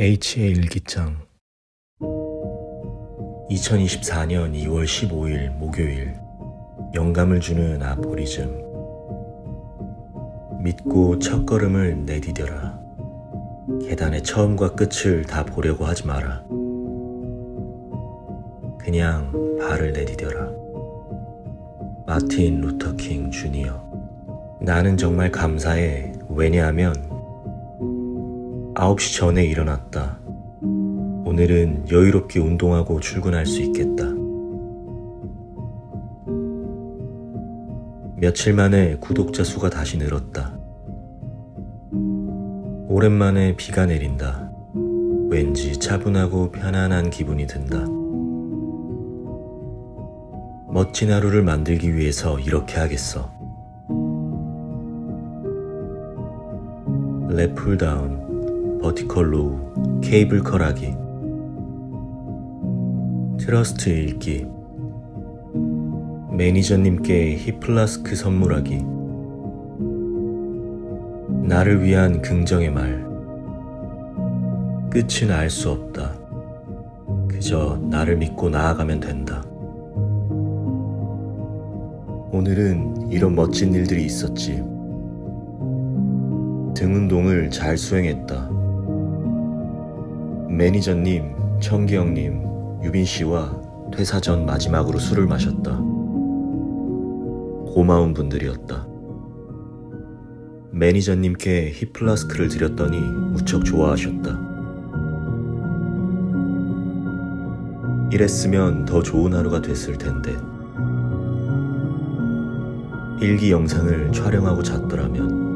H의 일기장. 2024년 2월 15일 목요일. 영감을 주는 아포리즘. 믿고 첫걸음을 내디뎌라. 계단의 처음과 끝을 다 보려고 하지 마라. 그냥 발을 내디뎌라. 마틴 루터킹 주니어. 나는 정말 감사해. 왜냐하면 9시 전에 일어났다. 오늘은 여유롭게 운동하고 출근할 수 있겠다. 며칠 만에 구독자 수가 다시 늘었다. 오랜만에 비가 내린다. 왠지 차분하고 편안한 기분이 든다. 멋진 하루를 만들기 위해서 이렇게 하겠어. 랩풀다운 버티컬 로우, 케이블 컬하기, 트러스트 읽기, 매니저님께 히플라스크 선물하기, 나를 위한 긍정의 말, 끝은 알 수 없다. 그저 나를 믿고 나아가면 된다. 오늘은 이런 멋진 일들이 있었지. 등 운동을 잘 수행했다. 매니저님, 청기영님, 유빈 씨와 퇴사 전 마지막으로 술을 마셨다. 고마운 분들이었다. 매니저님께 히플라스크를 드렸더니 무척 좋아하셨다. 이랬으면 더 좋은 하루가 됐을 텐데. 일기 영상을 촬영하고 잤더라면